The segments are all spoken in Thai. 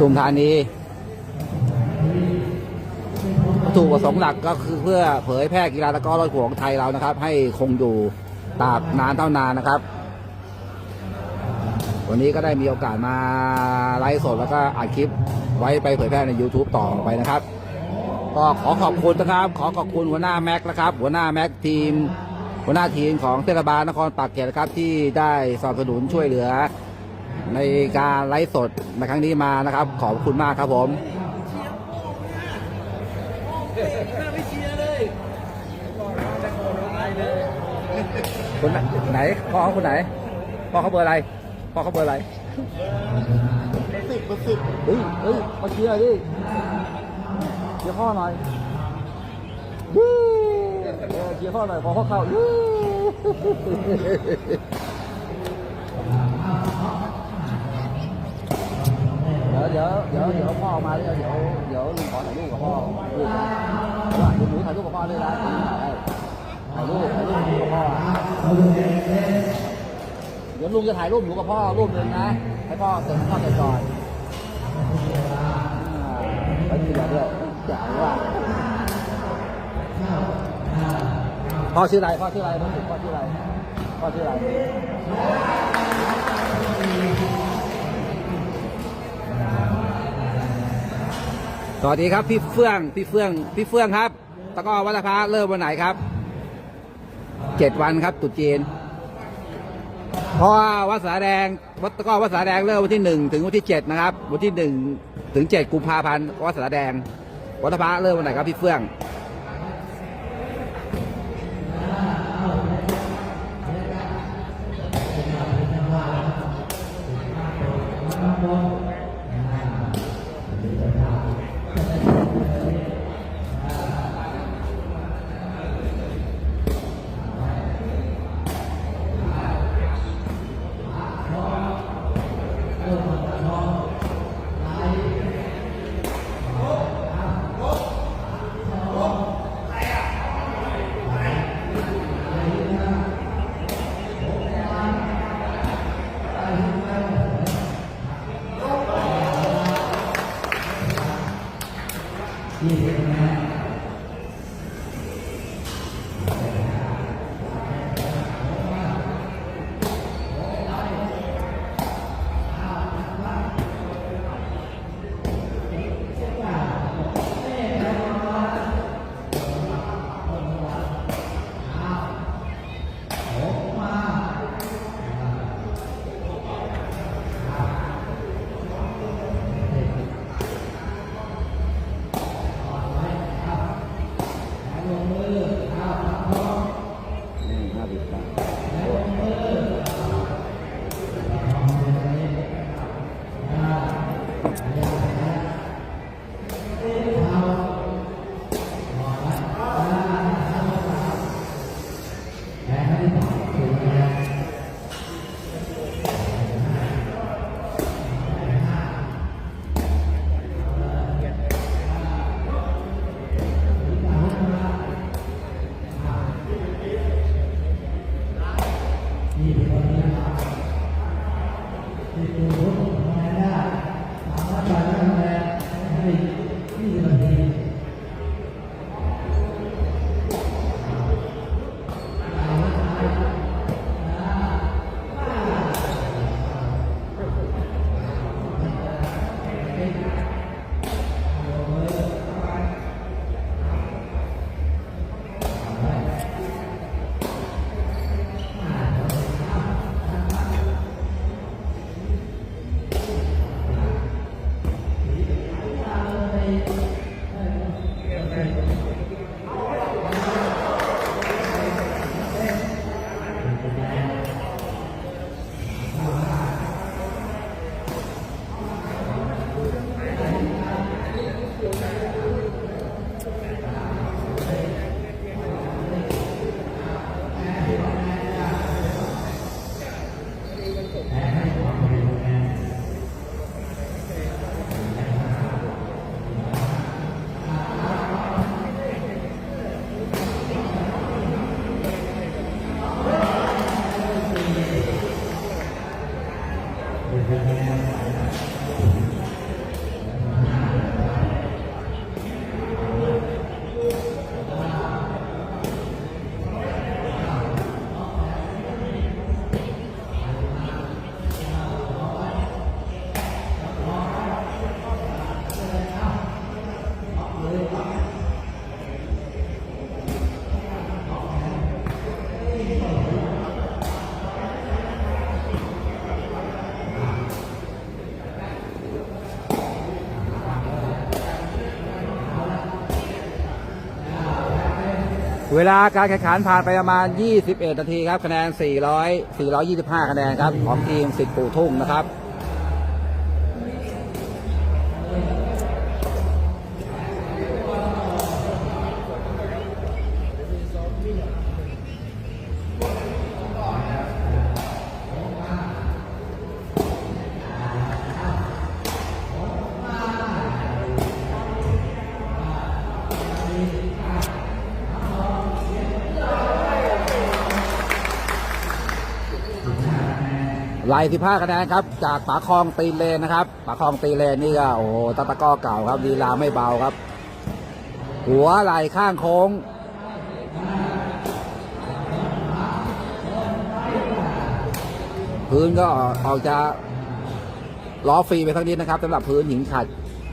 ทุมธานีวัตถุประสงค์หลักก็คือเพื่อเผยแพร่กีฬาตะกร้อรถของไทยเรานะครับ ให้คงอยู่ตราบนานเท่านานนะครับ วันนี้ก็ได้มีโอกาสมาไลฟ์สดแล้วก็อัดคลิปไว้ไปเผยแพร่ใน YouTube ต่อไปนะครับ ก็ขอขอบคุณนะครับ ขอขอบคุณหัวหน้าแม็กนะครับ หัวหน้าแม็กทีม หัวหน้าทีมของเทศบาลนครปากเกร็ดนะครับที่ได้สนับสนุนช่วยเหลือ ในการไลฟ์สดในครั้งนี้มานะครับ ขอบคุณมากครับผมคนไหนพ่อเขาคนไหนพ่อเขาเบอร์อะไรพ่อเขาเบอร์อะไรสิบเปอร์สิบเฮ้ยเฮ้ยมาเชียร์ดิเชียร์พ่อหน่อยเชียร์พ่อหน่อยพอพ่อเข้า เดี๋ยวเดี๋ยวเดี๋ยวพ่อมาเดี๋ยวเดี๋ยวเดี๋ยวลุงขอถ่ายรูปกับพ่อลูกว่าหนูถ่ายรูปกับพ่อด้วยนะถ่ายรูปถ่ายรูปกับพ่อเดี๋ยวลุงจะถ่ายรูปหนูกับพ่อรูปหนึ่งนะ ให้พ่อเสร็จพ่อเสร็จก่อนไปมีแบบด้วยจ๋าว่าพ่อชื่ออะไรพ่อชื่ออะไรพ่อพ่อชื่ออะไรพ่อชื่ออะไร สวัสดีครับพี่เฟื่องพี่เฟื่องพี่เฟื่องครับตะก้อวัดพระเริ่มวันไหนครับเจ็ดวันครับตรุษจีนเพราะวัดสาแดงวัดตะก้อวัดสาแดงเริ่มวันที่หนึ่งถึงวันที่เจ็ดนะครับ วันที่หนึ่งถึงเจ็ดกุมภาพันธ์วัดสาแดงวัดพระเริ่มวันไหนครับพี่เฟื่อง เวลาการแข่งขันผ่านไปประมาณ 21 นาทีครับ คะแนน 400 425 คะแนนครับ ของทีมสิทธิ์ปู่ทุ่งนะครับ ไล่15คะแนนครับ จากปาคลองตีเลนนะครับปาคลองตีเลนนี่ก็โอ้โหตะตะก้อเก่าครับลีลาไม่เบาครับ หัวไหล่ข้างโค้งพื้นก็ออกจะล้อฟรีไปทั้งนี้นะครับสำหรับพื้นหินขัด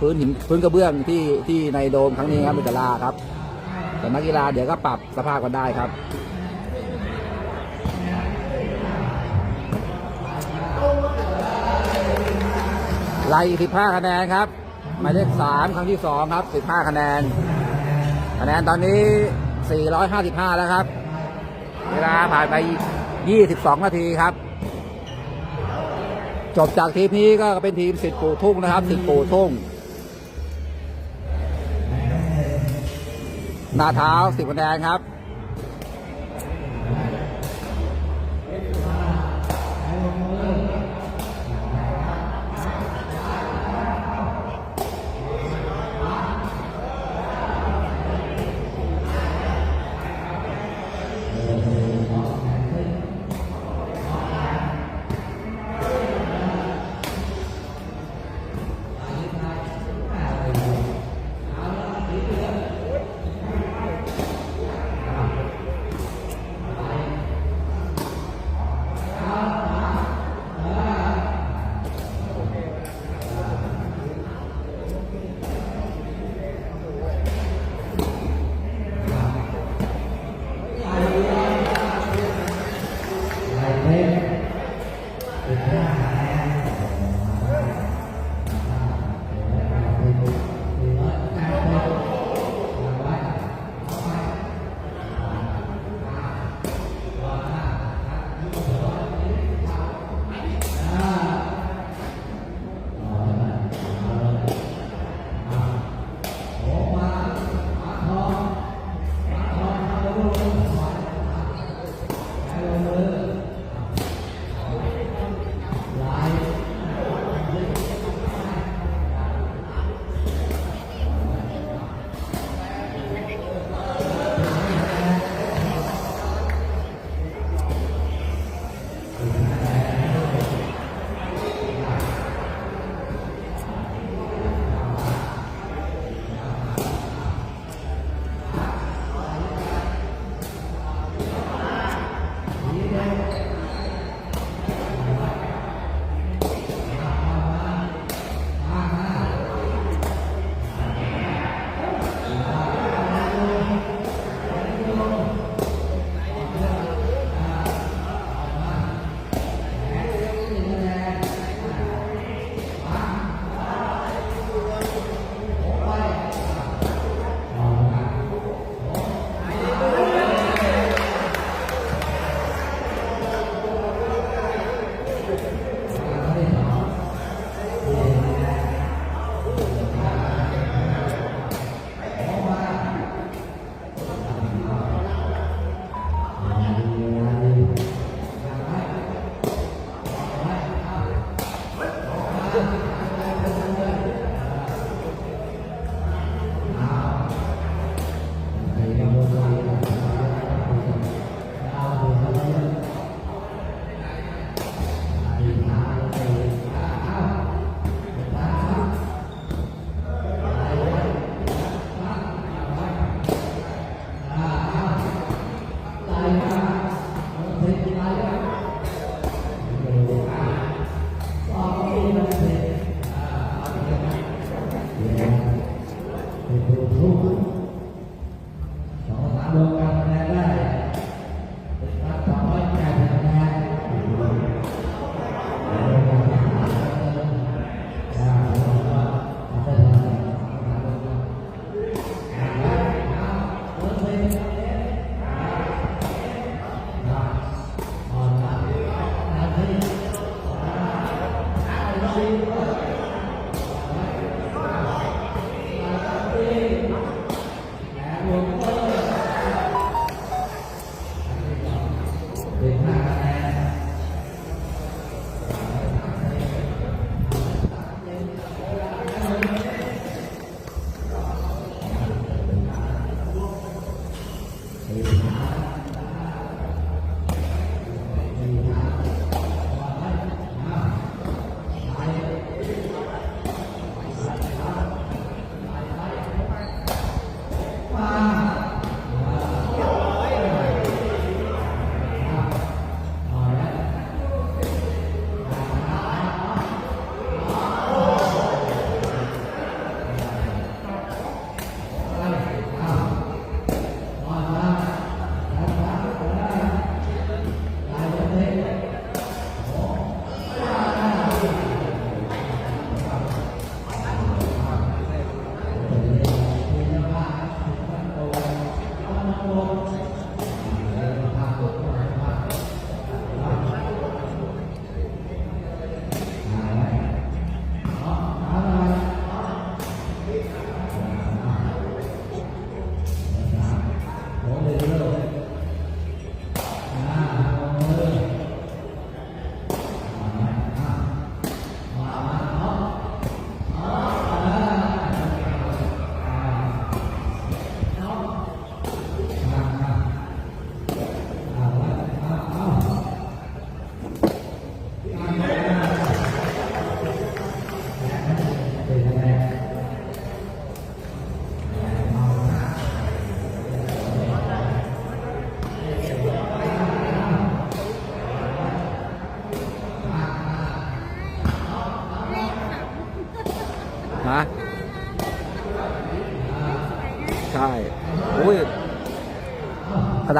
พื้นหินพื้นกระเบื้องที่ที่ในโดมครั้งนี้ครับเป็นจะลาครับแต่นักกีฬาเดี๋ยวก็ปรับสภาพกันได้ครับ ไล่15คะแนนครับหมายเลข3ครั้งที่2ครับ15คะแนน คะแนนตอนนี้455แล้วครับ เวลาผ่านไป22นาทีครับ จบจากทีมนี้ก็เป็นทีมสิทธิ์ปู่ทุ่งนะครับสิทธิ์ปู่ทุ่งหน้าเท้า10คะแนนครับ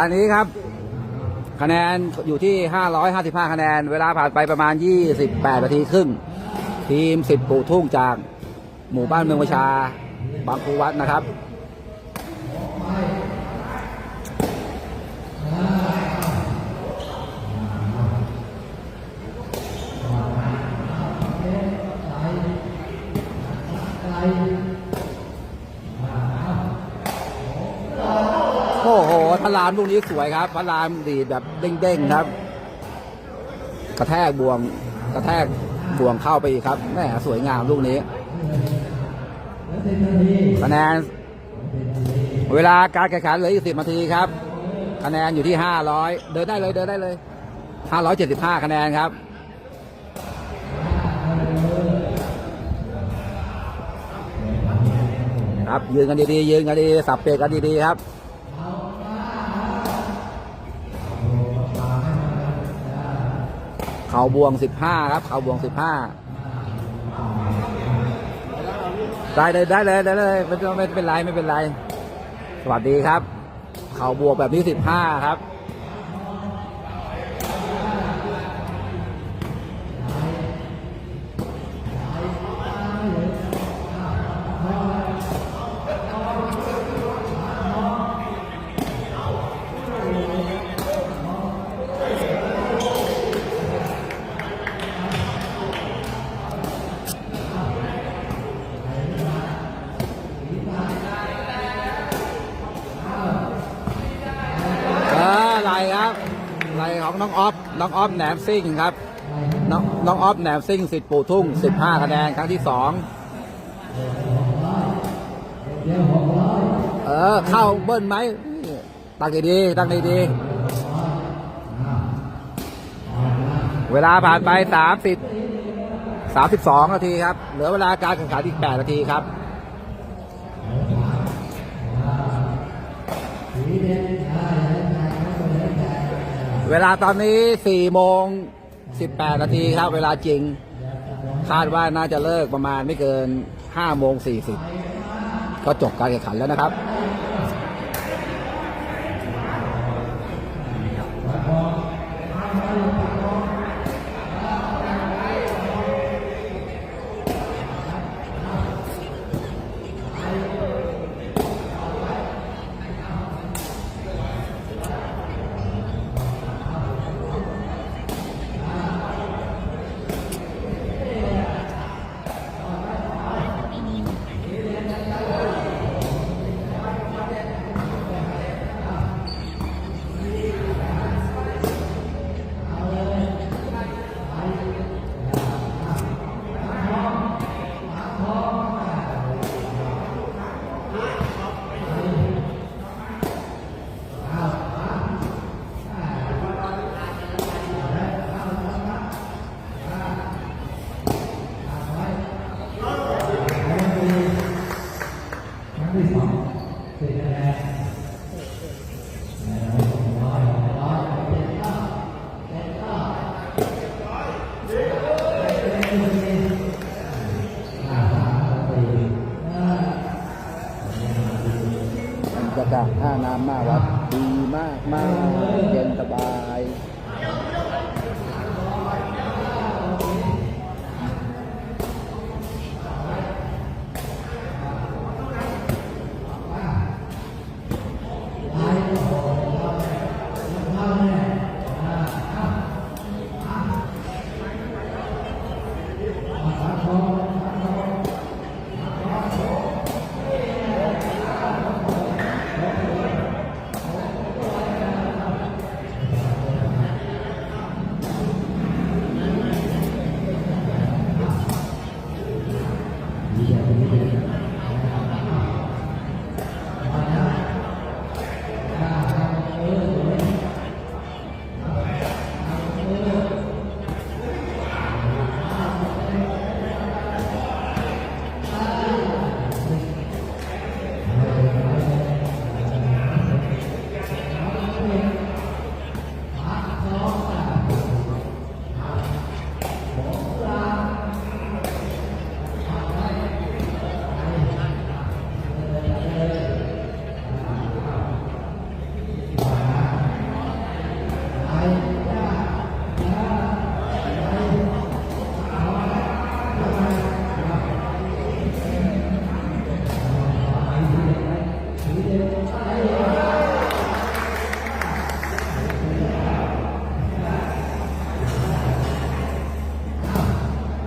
านนี้ครับ คะแนนอยู่ที่ 555 คะแนน เวลาผ่านไปประมาณ 28 นาทีครึ่ง ทีม 10 ปู่ทุ่งจาก หมู่บ้านเมืองประชา บางครูวัดนะครับ โอ้โหพ รามลูกนี้สวยครับ พระรามดีดแบบเด้งๆครับ กระแทกบวง กระแทกบวงเข้าไปอีกครับแม่สวยงามลูกนี้คะแนน เวลาการแข่งขันเหลืออีกสิบนาทีครับ คะแนนอยู่ที่ห้าร้อยเดินได้เลยเดินได้เลยห้าร้อยเจ็ดสิบห้าคะแนนครับครับยืนกันดีๆยืนกันดีๆสับเปรกกันดีๆครับ เขาบวงสิบห้าครับ เขาบวงสิบห้าได้เลยได้เลยได้เลยไม่เป็นไม่เป็นไรไม่เป็นไร สวัสดีครับ เขาบวกแบบนี้สิบห้าครับ ไหลของน้องออฟน้องออฟแหนมซิ่งครับน้องน้องออฟแหนมซิ่งสิทธิ์ปู่ทุ่ง 15 คะแนนครั้งที่สองเออ เข้าเบิ้ลไหมตั้งดีๆตั้งดีๆเวลาผ่านไป 30 32 นาทีครับ เหลือเวลาการแข่งขันอีก 8 นาทีครับ เวลาตอนนี้4โมง18 นาทีครับ เวลาจริง คาดว่าน่าจะเลิกประมาณไม่เกิน5โมง40 ก็จบการแข่งขันแล้วนะครับ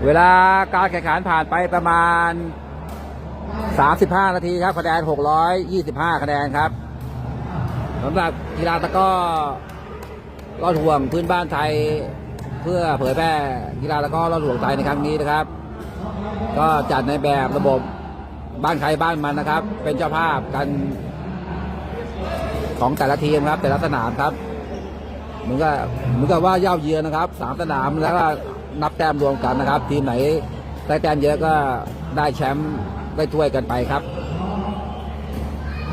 เวลาการแข่งขันผ่านไปประมาณ 35 นาทีครับคะแนน 625 คะแนนครับสำหรับกีฬาตะก้อรอดห่วงพื้นบ้านไทย เพื่อเผยแพร่กีฬาตะก้อรอดห่วงไทยในครั้งนี้นะครับ ก็จัดในแบบระบบบ้านใครบ้านมันนะครับ เป็นเจ้าภาพกันของแต่ละทีมครับ แต่ละสนามครับ เหมือนกับเหมือนกับว่าเย่าเยือนนะครับสามสนามแล้วก็ นับแต้มรวมกันนะครับ ทีมไหนได้แต้มเยอะก็ได้แชมป์ได้ถ้วยกันไปครับ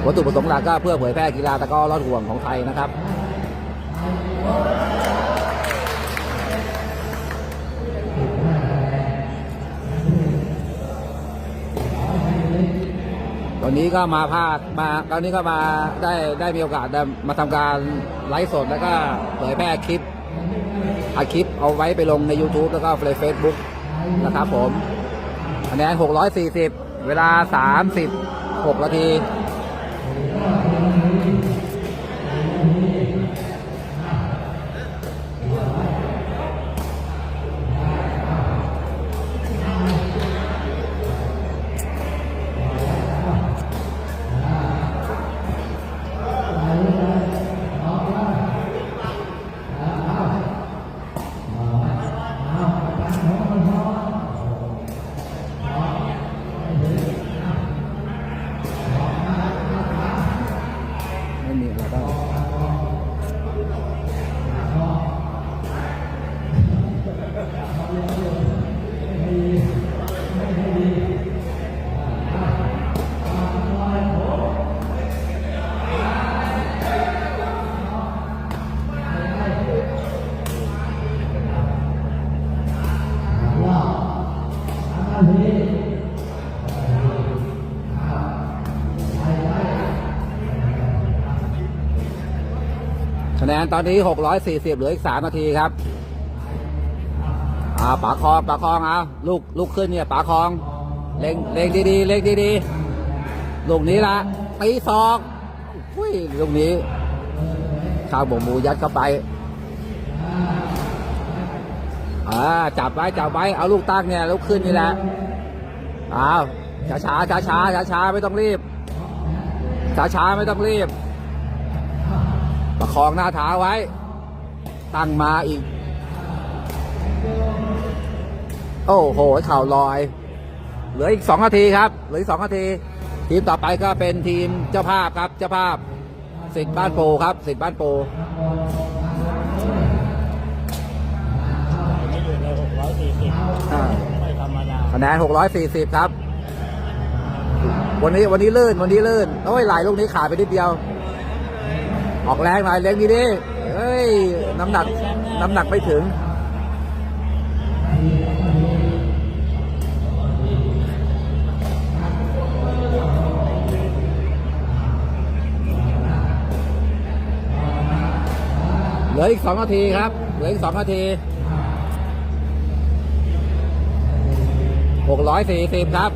วัตถุประสงค์หลักก็เพื่อเผยแพร่กีฬาตะกร้อรอดห่วงของไทยนะครับตอนนี้ก็มาภาคมาตอนนี้ก็มาได้ได้มีโอกาสมาทำการไลฟ์สดแล้วก็เผยแพร่คลิป อัดคลิปเอาไว้ไปลงใน YouTube แล้วก็ในเฟซบุ๊กนะครับผมคะแนน640 เวลา 36นาที นนตอนนี้ 640 เหลืออีก 3 นาทีครับอ่าปาคองปาคองเอาลูกลูกขึ้นเนี่ยปาคอง เล็งเล็งดีๆ เล็งดีๆ ลูกนี้ละตีศอกอุ้ยลูกนี้ข้าวบงหมูยัดเข้าไปอ่าจับไว้จับไว้เอาลูกตั้งเนี่ยลูกขึ้นนี่แหละอาช้าช้าช้าช้าช้าช้าๆไม่ต้องรีบช้าช้าๆไม่ต้องรีบ ประคองหน้าเท้าไว้ ตั้งมาอีก โอ้โหเข่าลอย เหลืออีกสองนาทีครับ เหลืออีกสองนาที ทีมต่อไปก็เป็นทีมเจ้าภาพครับ เจ้าภาพสิทธิ์บ้านโปครับสิทธิ์บ้านโปไม่อยู่ในหกร้อยสี่สิบอ่าไม่ธรรมดาคะแนน640ครับ วันนี้วันนี้ลื่นวันนี้ลื่นโอ้ยไหลลูกนี้ขาดไปนิดเดียว ออกแรงหน่อยเล็งดีดิเฮ้ย น้ำหนัก น้ำหนักไม่ถึง เหลืออีกสองนาทีครับ เหลืออีกสองนาทีหกร้อยสี่สิบครับ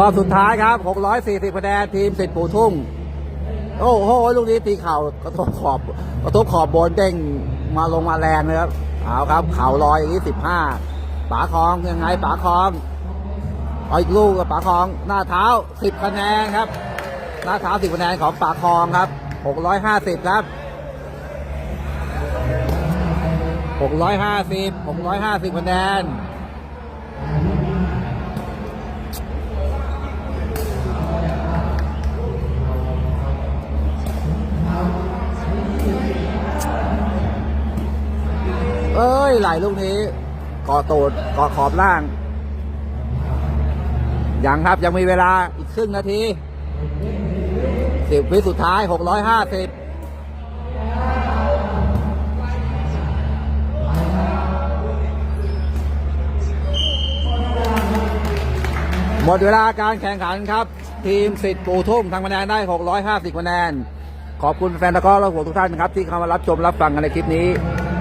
รอบสุดท้ายครับ 640คะแนนทีมสิทธิ์ปู่ทุ่ง โอ้โห ลูกนี้ตีเข่ากระทบขอบกระทบขอบบนเด้งมาลงมาแรงเลยครับเอาครับ เข่าลอยอย่างนี้ 15ป๋าคองยังไงป๋าคองเอาอีกลูกกับป๋าคอง หน้าเท้า 10คะแนนครับ หน้าเท้า 10คะแนนของป๋าคองครับ 650 ครับ 650 650คะแนน เอ้ยไหลลูกนี้กอโตดกอขอบล่าง ยังครับยังมีเวลาอีกครึ่งนาทีสิบวิสุดท้ายหกร้อยห้าสิบหมดเวลาการแข่งขันครับ ทีมสิทธิ์ปูทุ่งทางคะแนนได้หกร้อยห้าสิบคะแนน ขอบคุณแฟนตะก้อและหัวทุกท่านครับ ที่เข้ามารับชมรับฟังกันในคลิปนี้